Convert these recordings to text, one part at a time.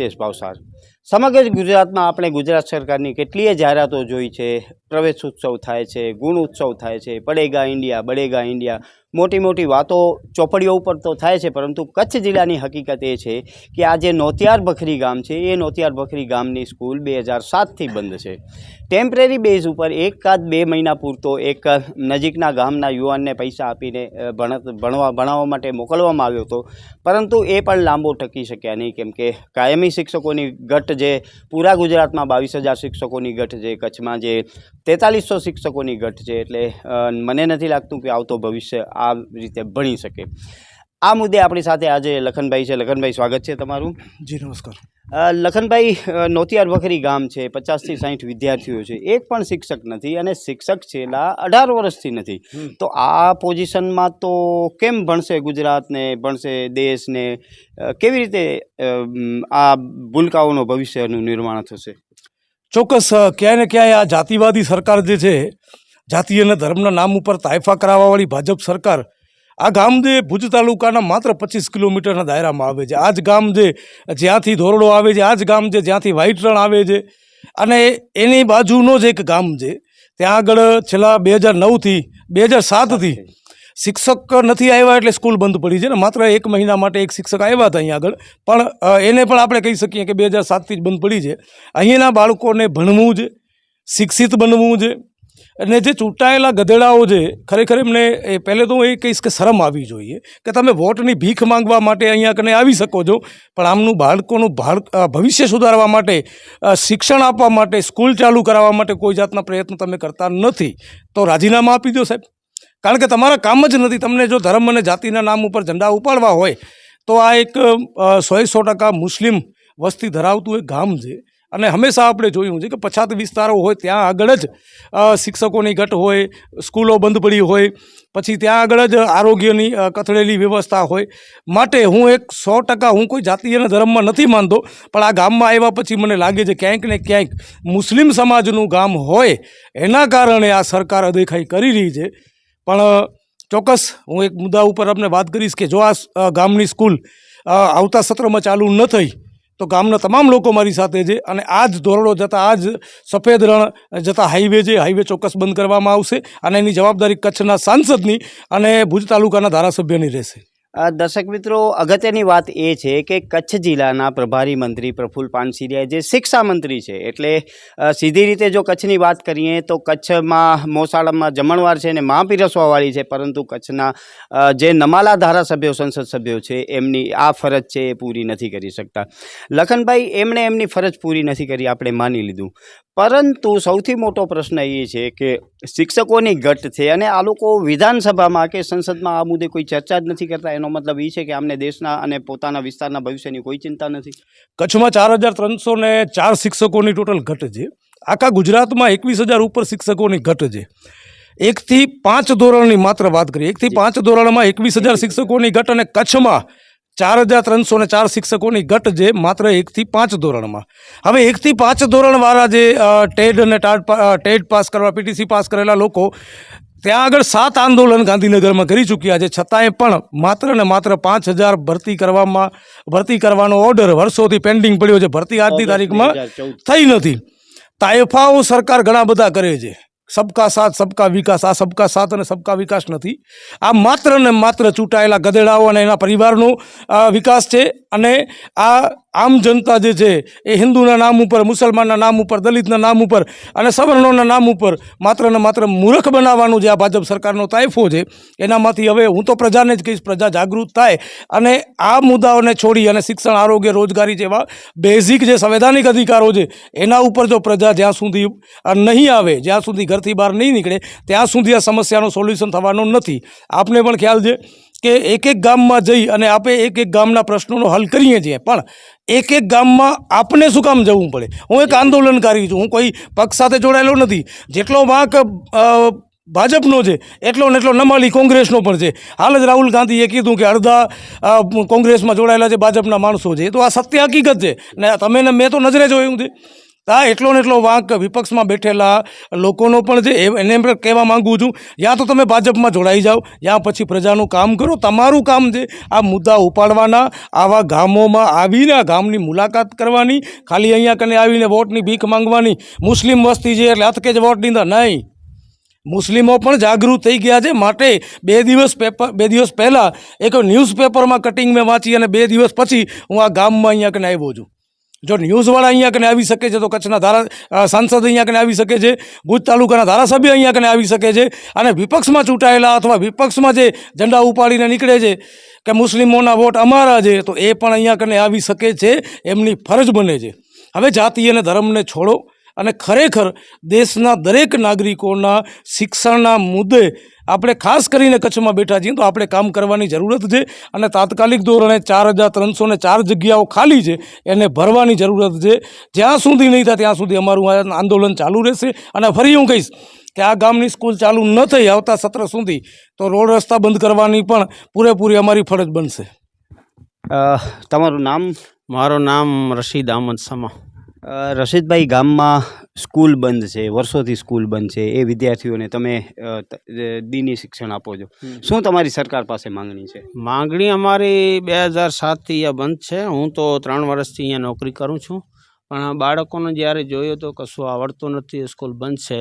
હિતેશ ભાવસાર સમગ્ર ગુજરાતમાં આપણે ગુજરાત સરકારની કેટલીય જાહેરાતો જોઈ છે. પ્રવેશ ઉત્સવ થાય છે ગુણ ઉત્સવ થાય છે પડેગા ઇન્ડિયા બળેગા ઇન્ડિયા. મોટી મોટી વાતો ચોપડીઓ ઉપર તો થાય છે પરંતુ કચ્છ જિલ્લાની હકીકત એ છે કે આ જે નોતિયાર બખરી ગામ છે એ નોતિયાર બખરી ગામની સ્કૂલ બે હજાર સાતથી બંધ છે. ટેમ્પરરી બેઝ ઉપર એકાદ બે મહિના પૂરતો એક નજીકના ગામના યુવાનને પૈસા આપીને અ, ભણ ભણવા ભણાવવા માટે મોકલવામાં આવ્યો હતો. પરંતુ એ પણ લાંબો ટકી શક્યા નહીં કેમ કે કાયમી શિક્ષકોની ઘટ જે પૂરા ગુજરાતમાં બાવીસ હજાર શિક્ષકોની ઘટ છે, કચ્છમાં જે તેતાલીસો શિક્ષકોની ઘટ છે, એટલે મને નથી લાગતું કે આવતો ભવિષ્ય આ રીતે ભણી શકે. આ મુદ્દે આપણી સાથે આજે લખનભાઈ છે. લખનભાઈ સ્વાગત છે તમારું. જી નમસ્કાર. લખનભાઈ નોતિયાર વખરી ગામ છે. પચાસથી સાઠ વિદ્યાર્થીઓ છે. એક પણ શિક્ષક નથી અને શિક્ષક છેલ્લા અઢાર વર્ષથી નથી. તો આ પોઝિશનમાં તો કેમ ભણશે ગુજરાતને ભણશે દેશને? કેવી રીતે આ ભૂલકાઓનો ભવિષ્યનું નિર્માણ થશે? ચોક્કસ ક્યાંય ને ક્યાંય આ જાતિવાદી સરકાર જે છે જાતિ અને ધર્મના નામ ઉપર તાયફા કરાવવાવાળી ભાજપ સરકાર આ ગામ જે ભુજ તાલુકાના માત્ર પચીસ કિલોમીટરના દાયરામાં આવે છે. આ જ ગામ જે જ્યાંથી ધોરડો આવે છે, આ જ ગામ જે જ્યાંથી વ્હાઈટ રણ આવે છે. અને એની બાજુનો જ એક ગામ છે. ત્યાં આગળ છેલ્લા બે હજાર નવથી, બે હજાર સાતથી શિક્ષક નથી આવ્યા એટલે સ્કૂલ બંધ પડી છે ને માત્ર એક મહિના માટે એક શિક્ષક આવ્યા હતા અહીંયા આગળ. પણ એને પણ આપણે કહી શકીએ કે બે હજાર સાતથી જ બંધ પડી છે. અહીંયાના બાળકોને ભણવું છે શિક્ષિત બનવું છે અને જે ચૂંટાયેલા ગધેડાઓ છે, ખરેખર એમને એ પહેલે તો હું એ કહીશ કે શરમ આવવી જોઈએ કે તમે વોટની ભીખ માંગવા માટે અહીંયા કને આવી શકો છો, પણ આમનું બાળકોનું બાળ ભવિષ્ય સુધારવા માટે શિક્ષણ આપવા માટે, સ્કૂલ ચાલુ કરાવવા માટે કોઈ જાતના પ્રયત્ન તમે કરતા નથી. તો રાજીનામા આપી દો સાહેબ. કારણ કે તમારા કામ જ નથી. તમને જો ધર્મ અને જાતિના નામ ઉપર ઝંડા ઉપાડવા હોય, તો આ એક સો સો ટકા મુસ્લિમ વસ્તી ધરાવતું એક ગામ છે. અને હંમેશા આપણે જોયું છે કે પછાત વિસ્તારો હોય ત્યાં આગળ જ શિક્ષકોની ઘટ હોય, સ્કૂલો બંધ પડી હોય, પછી ત્યાં આગળ જ આરોગ્યની કથળેલી વ્યવસ્થા હોય. માટે હું એક સો ટકા હું કોઈ જાતિ અને ધર્મમાં નથી માનતો, પણ આ ગામમાં આવ્યા પછી મને લાગે છે ક્યાંક ને ક્યાંક મુસ્લિમ સમાજનું ગામ હોય, એના કારણે આ સરકાર અદેખાઈ કરી રહી છે. પણ ચોક્કસ હું એક મુદ્દા ઉપર આપણે વાત કરીશ કે જો આ ગામની સ્કૂલ આવતા સત્રમાં ચાલુ ન થઈ તો ગામના તમામ લોકો મારી સાથે છે અને આ જ ધોરડો જતાં આ જ સફેદ રણ જતાં હાઈવે છે હાઈવે ચોક્કસ બંધ કરવામાં આવશે અને એની જવાબદારી કચ્છના સાંસદની અને ભુજ તાલુકાના ધારાસભ્યની રહેશે. દર્શક મિત્રો, અગત્યની વાત એ છે કે કચ્છ જિલ્લાના પ્રભારી મંત્રી પ્રફુલ્લ પાનસિરિયા જે શિક્ષા મંત્રી છે, એટલે સીધી રીતે જો કચ્છની વાત કરીએ તો કચ્છમાં મોસાળામાં જમણવાર છે અને મા પીરસવાવાળી છે, પરંતુ કચ્છના જે નમાલા ધારાસભ્યો, સંસદ સભ્યો છે, એમની આ ફરજ છે એ પૂરી નથી કરી શકતા. લખનભાઈ, એમણે એમની ફરજ પૂરી નથી કરી, આપણે માની લીધું. પરંતુ સૌથી મોટો પ્રશ્ન એ છે કે શિક્ષકોની ઘટ છે અને આ લોકો વિધાનસભામાં કે સંસદમાં આ મુદ્દે કોઈ ચર્ચા જ નથી કરતા? એનો મતલબ એ છે કે આમને દેશના અને પોતાના વિસ્તારના ભવિષ્યની કોઈ ચિંતા નથી? કચ્છમાં ચાર હજાર ત્રણસો ને ચાર શિક્ષકોની ટોટલ ઘટ છે. આખા ગુજરાતમાં એકવીસ હજાર ઉપર શિક્ષકોની ઘટ છે. એકથી પાંચ ધોરણની માત્ર વાત કરીએ. એકથી પાંચ ધોરણમાં એકવીસ હજાર શિક્ષકોની ઘટ અને કચ્છમાં ચાર હજાર ત્રણસો ને ચાર શિક્ષકોની ઘટ જે માત્ર એકથી પાંચ ધોરણમાં. હવે એકથી પાંચ ધોરણવાળા જે ટેડ અને ટાટ ટેડ પાસ કરવા પીટીસી પાસ કરેલા લોકો ત્યાં આગળ સાત આંદોલન ગાંધીનગરમાં કરી ચૂક્યા છે. છતાંય પણ માત્ર ને માત્ર પાંચ હજાર ભરતી કરવામાં ભરતી કરવાનો ઓર્ડર વર્ષોથી પેન્ડિંગ પડ્યો છે. ભરતી આજની તારીખમાં થઈ નથી. તાયફાઓ સરકાર ઘણા બધા કરે છે. સબકા સાથ સબકા વિકાસ આ સબકા સાથ અને સબકા વિકાસ નથી. આ માત્ર ને માત્ર ચૂંટાયેલા ગધેડાઓ અને એના પરિવારનો વિકાસ છે અને આ આમ જનતા જે છે એ હિન્દુના નામ ઉપર, મુસલમાનના નામ ઉપર, દલિતના નામ ઉપર અને સવર્ણોના નામ ઉપર માત્ર ને માત્ર મૂર્ખ બનાવવાનું જે આ ભાજપ સરકારનો તાયફો છે, એનામાંથી હવે હું તો પ્રજાને જ કહીશ, પ્રજા જાગૃત થાય અને આ મુદ્દાઓને છોડી અને શિક્ષણ, આરોગ્ય, રોજગારી જેવા બેઝિક જે સંવૈધાનિક અધિકારો છે, એના ઉપર જો પ્રજા જ્યાં સુધી નહીં આવે, જ્યાં સુધી ઘરથી બહાર નહીં નીકળે, ત્યાં સુધી આ સમસ્યાનું સોલ્યુશન થવાનું નથી. આપને પણ ખ્યાલ છે કે એક એક ગામમાં જઈ અને આપણે એક એક ગામના પ્રશ્નોનો હલ કરીએ છીએ. પણ એક એક ગામમાં આપને શું કામ જવું પડે? હું એક આંદોલનકારી છું. હું કોઈ પક્ષ સાથે જોડાયેલો નથી. જેટલો વાંક ભાજપનો છે, એટલો ને એટલો નમાલી કોંગ્રેસનો પણ છે. હાલ જ રાહુલ ગાંધીએ કીધું કે અડધા કોંગ્રેસમાં જોડાયેલા છે ભાજપના માણસો છે તો આ સત્ય હકીકત છે. ને તમે ને મેં તો નજરે જોયું છે. આ એટલો ને એટલો વાંક વિપક્ષમાં બેઠેલા લોકોનો પણ છે એને કહેવા માંગુ છું, યા તો તમે ભાજપમાં જોડાઈ જાઓ, યા પછી પ્રજાનું કામ કરો, તમારું કામ છે આ મુદ્દા ઉપાડવાના, આવા ગામોમાં આવીને ગામની મુલાકાત કરવાની, ખાલી અહીંયા કને આવીને વોટની ભીખ માંગવાની, મુસ્લિમ વસ્તી છે એટલે અથકે જ વોટ દીધા નહીં. મુસ્લિમો પણ જાગૃત થઈ ગયા છે. માટે બે દિવસ પેપર બે દિવસ પહેલાં એક ન્યૂઝપેપરમાં કટિંગ મેં વાંચી અને બે દિવસ પછી હું આ ગામમાં અહીંયા કને આવ્યો છું. જો ન્યૂઝવાળા અહીંયા કને આવી શકે છે, તો કચ્છના ધારા સાંસદ અહીંયા કને આવી શકે છે, ભુજ તાલુકાના ધારાસભ્ય અહીંયા કને આવી શકે છે, અને વિપક્ષમાં ચૂંટાયેલા અથવા વિપક્ષમાં જે ઝંડા ઉપાડીને નીકળે છે કે મુસ્લિમોના વોટ અમારા છે, તો એ પણ અહીંયા કને આવી શકે છે, એમની ફરજ બને છે. હવે જાતિ અને ધર્મને છોડો. અને ખરેખર દેશના દરેક નાગરિકોના શિક્ષણના મુદ્દે આપણે ખાસ કરીને કચ્છમાં બેઠા છીએ તો આપણે કામ કરવાની જરૂરત છે અને તાત્કાલિક ધોરણે ચાર હજાર ત્રણસો ને ચાર જગ્યાઓ ખાલી છે એને ભરવાની જરૂરત છે. જ્યાં સુધી નહીં થાય ત્યાં સુધી અમારું આંદોલન ચાલુ રહેશે અને ફરી હું કહીશ કે આ ગામની સ્કૂલ ચાલુ ન થઈ આવતા સત્ર સુધી તો રોડ રસ્તા બંધ કરવાની પણ પૂરેપૂરી અમારી ફરજ બનશે. તમારું નામ? મારું નામ રશીદ અહમદ સમા. રશીદભાઈ ગામમાં સ્કૂલ બંધ છે વર્ષોથી સ્કૂલ બંધ છે એ વિદ્યાર્થીઓને તમે દીની શિક્ષણ આપો છો. શું તમારી સરકાર પાસે માંગણી છે? માંગણી અમારી બે હજાર સાતથી અહીંયા બંધ છે. હું તો ત્રણ વર્ષથી અહીંયા નોકરી કરું છું. પણ બાળકોને જ્યારે જોયું તો કશું આવડતું નથી સ્કૂલ બંધ છે.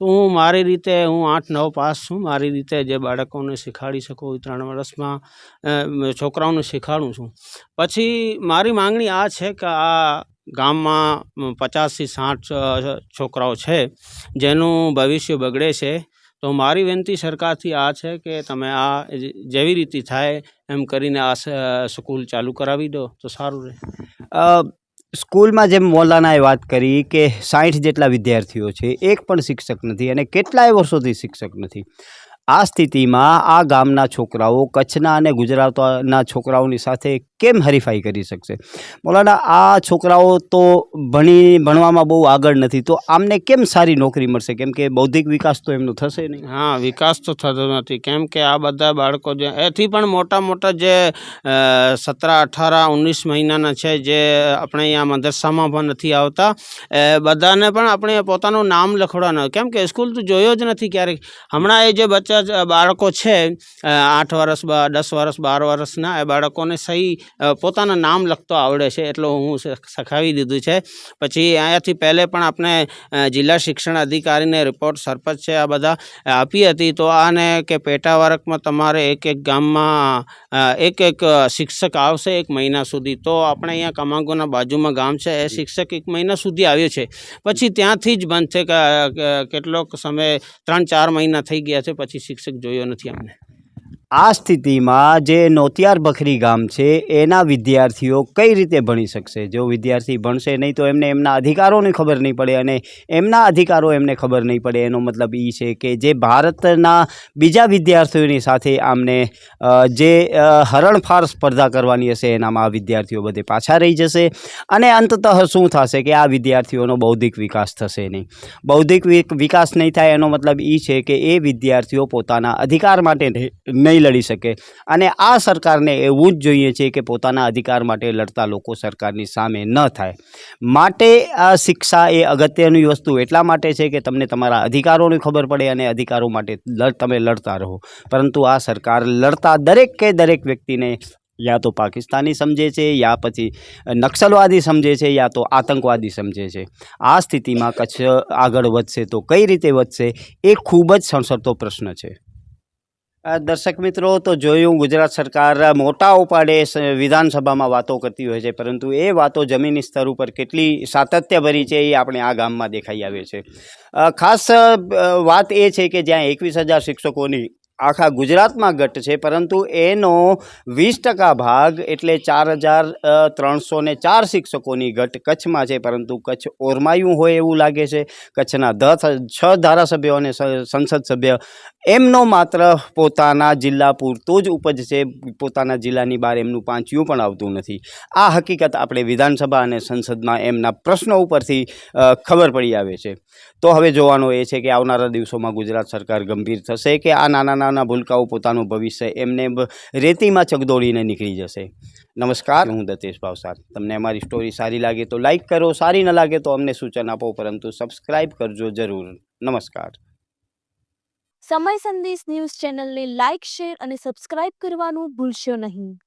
તો હું મારી રીતે હું આઠ નવ પાસ છું. મારી રીતે જે બાળકોને શીખવાડી શકું ત્રણ વર્ષમાં છોકરાઓને શીખવાડું છું. પછી મારી માંગણી આ છે કે આ ગામમાં પચાસથી સાઠ છોકરાઓ છે, જેનું ભવિષ્ય બગડે છે, તો મારી વિનંતી સરકારથી આ છે કે તમે આ જેવી રીતે થાય એમ કરીને આ સ્કૂલ ચાલુ કરાવી દો, તો સારું રહે. સ્કૂલમાં જેમ મૌલાનાએ વાત કરી કે સાઠ જેટલા વિદ્યાર્થીઓ છે, એક પણ શિક્ષક નથી અને કેટલાય વર્ષોથી શિક્ષક નથી. આ સ્થિતિમાં આ ગામના છોકરાઓ, કચ્છના અને ગુજરાતના છોકરાઓની સાથે કેમ હરીફાઈ કરી શકશે? મોલાના, આ છોકરાઓ તો ભણી, ભણવામાં બહુ આગળ નથી, તો આમને કેમ સારી નોકરી મળશે? કેમ કે બૌદ્ધિક વિકાસ તો એમનો થશે નહીં. હા, વિકાસ તો થતો નથી. કેમ કે આ બધા બાળકો જે, એથી પણ મોટા મોટા જે સત્તર અઠાર, ઓગણીસ મહિનાના છે, જે આપણે અહીંયા મદરસામાં પણ નથી આવતા, એ બધાને પણ આપણે પોતાનું નામ લખવાના. કેમ કે સ્કૂલ તો જોયો જ નથી ક્યારેક. હમણાં એ જે બચ્ચા જ બાળકો છે આઠ વર્ષ દસ વર્ષ બાર વર્ષના એ બાળકોને સહી પોતાના નામ લખતો આવડે છે એટલો હું સખાવી દીધું છે. પછી અહીંયાથી પહેલે પણ આપણે જિલ્લા શિક્ષણ અધિકારીને રિપોર્ટ સરપંચ છે, આ બધા આપી હતી. તો આને કે પેટા તમારે એક એક ગામમાં એક એક શિક્ષક આવશે એક મહિના સુધી. તો આપણે અહીંયા કમાંગોના બાજુમાં ગામ છે, એ શિક્ષક એક મહિના સુધી આવ્યો છે. પછી ત્યાંથી જ બંધ છે કેટલોક સમય ત્રણ ચાર મહિના થઈ ગયા છે, પછી શિક્ષક જોયો નથી અમને આ સ્થિતિમાં જે નોતિયાર બખરી ગામ છે, એના વિદ્યાર્થીઓ કઈ રીતે ભણી શકશે? જો વિદ્યાર્થી ભણશે નહીં, તો એમને એમના અધિકારોની ખબર નહીં પડે અને એમના અધિકારો એમને ખબર નહીં પડે. એનો મતલબ એ છે કે જે ભારતના બીજા વિદ્યાર્થીઓની સાથે આમને જે હરણફાર સ્પર્ધા કરવાની હશે, એનામાં આ વિદ્યાર્થીઓ બધે પાછા રહી જશે. અને અંતતઃ શું થશે કે આ વિદ્યાર્થીઓનો બૌદ્ધિક વિકાસ થશે નહીં. બૌદ્ધિક વિક- વિકાસ નહીં થાય, એનો મતલબ એ છે કે એ વિદ્યાર્થીઓ પોતાના અધિકાર માટે નહીં નહીં લડી શકે. અને આ સરકારને એવું જ જોઈએ છે કે પોતાના અધિકાર માટે લડતા લોકો સરકારની સામે ન થાય. માટે આ શિક્ષા એ અગત્યની વસ્તુ એટલા માટે છે કે તમને તમારા અધિકારોની ખબર પડે અને અધિકારો માટે તમે લડતા રહો. પરંતુ આ સરકાર લડતા દરેક કે દરેક વ્યક્તિને યા તો પાકિસ્તાની સમજે છે, યા પછી નક્સલવાદી સમજે છે, યા તો આતંકવાદી સમજે છે. આ સ્થિતિમાં કચ્છ આગળ વધશે તો કઈ રીતે વધશે એ ખૂબ જ સંસરતો પ્રશ્ન છે. દર્શક મિત્રો, તો જોયું ગુજરાત સરકાર મોટા ઉપાડે વિધાનસભામાં વાતો કરતી હોય છે, પરંતુ એ વાતો જમીની સ્તર ઉપર કેટલી સાતત્યભરી છે એ આપણે આ ગામમાં દેખાઈ આવે છે. ખાસ વાત એ છે કે જ્યાં એકવીસ હજાર શિક્ષકોની આખા ગુજરાતમાં ઘટ છે, પરંતુ એનો વીસ ટકા ભાગ એટલે ચાર હજાર ત્રણસો ને ચાર શિક્ષકોની ઘટ કચ્છમાં છે, પરંતુ કચ્છ ઓરમાયું હોય એવું લાગે છે. કચ્છના દસ, છ ધારાસભ્યો અને સંસદ સભ્ય એમનો માત્ર પોતાના જિલ્લા પૂરતો જ ઉપજ છે, પોતાના જિલ્લાની બહાર એમનું પાંચિયું પણ આવતું નથી. આ હકીકત આપણે વિધાનસભા અને સંસદમાં એમના પ્રશ્નો ઉપરથી ખબર પડી આવે છે. તો હવે જોવાનું એ છે કે આવનારા દિવસોમાં ગુજરાત સરકાર ગંભીર થશે કે આ નાના નાના ભૂલકાઓ, પોતાનું ભવિષ્ય એમને રેતીમાં ચગદોડીને નીકળી જશે. નમસ્કાર, હું દતેશ ભાવસાર. તમને અમારી સ્ટોરી સારી લાગે તો લાઇક કરો, સારી ન લાગે તો અમને સૂચન આપો, પરંતુ સબસ્ક્રાઇબ કરજો જરૂર. નમસ્કાર. સમય સંદેશ ન્યૂઝ ચેનલને લાઇક શેર અને સબસ્ક્રાઇબ કરવાનું ભૂલશો નહીં.